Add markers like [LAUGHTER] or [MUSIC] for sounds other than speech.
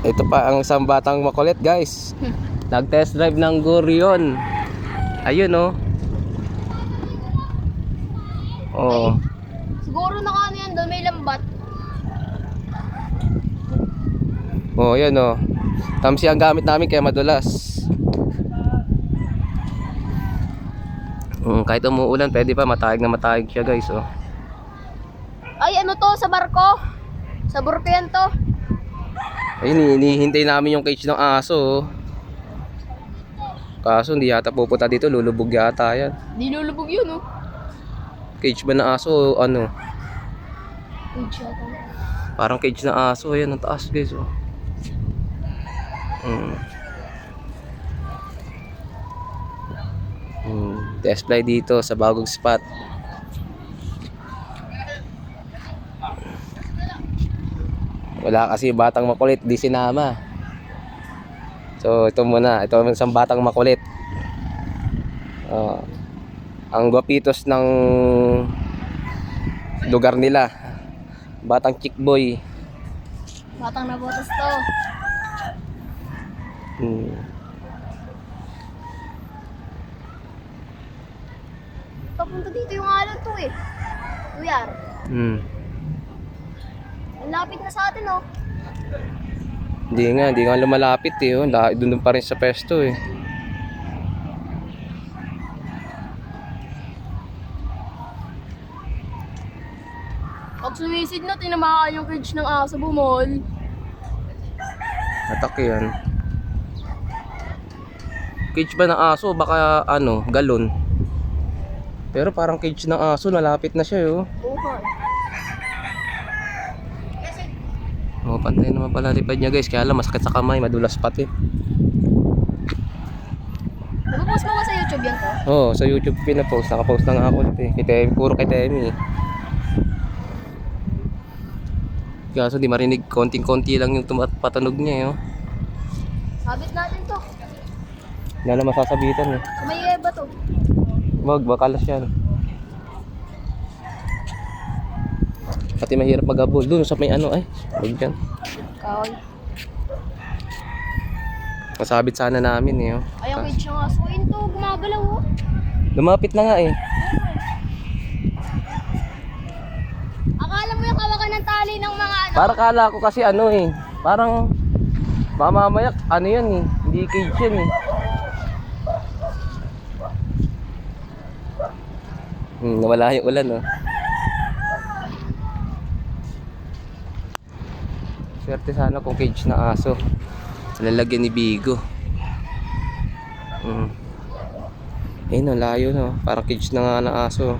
Ito pa ang isang batang makulit guys. [LAUGHS] Nag-test drive ng Gurion. Ayun oh. Oh. Siguro naka ano yan doon, may lambat. Oh, yan oh. Tamsi ang gamit namin kaya madulas. Mm, kahit umuulan, pwede pa matayag na matayag siya guys oh. Ay, ano to sa barko? Sa barko yan to. Ayun, hinihintay namin yung cage ng aso oh. Kaso hindi yata pupunta dito, lulubog yata yan. Nilulubog yun, oh. Cage ba na aso o ano? Siya to. Parang cage na aso, ayan ang taas guys oh. Mm. Mm, test fly dito sa bagong spot. Wala kasi batang makulit, di sinama. So ito muna, ito ang isang batang makulit. Oh, ang gwapitos ng lugar nila. Batang chick boy. Batang na botas to. Hmm. Papunta dito yung alon to eh. Tuyar. Hmm. Lapit na sa atin, oh. Hindi nga, hindi nga lumalapit eh. Oh. La- Doon pa rin sa pesto eh. Pag sumisid na, tinamaan yung cage ng aso, bumol. Atak yan. Cage ba ng aso? Baka ano, galon. Pero parang cage ng aso, nalapit na siya eh, oh. Bukan. Oh, pantay naman pala lipad niya guys. Kaya lang masakit sa kamay, madulas pati. Napapost mo ba sa YouTube yan to? Oh, sa YouTube pinapost. Nakapost na nga ako eh. Kay Temi, puro kay Temi eh. Kaso di marinig, konting-konti lang yung tumat patunog niya eh. Oh. Sabit natin to. Wala na masasabitan eh. May eba to. Wag, bakalas yan. Pati mahirap magabol. Doon sa may ano ay. Wag yan. Kahoy. Masabit sana namin eh. Oh. Ay, ang cage ng aso. Ayun to, gumagalaw, oh. Lumapit na nga eh. Akala mo yung kawakan ng tali ng mga ano? Para kala ko kasi ano eh. Parang mamamaya ano yan eh. Hindi cage yan eh. Hmm, nawala yung ulan oh. Swerte sana kung cage na aso. Lalagyan ni Bigo. Hmm. Ayun, oh, layo no. Parang cage na nga ng aso.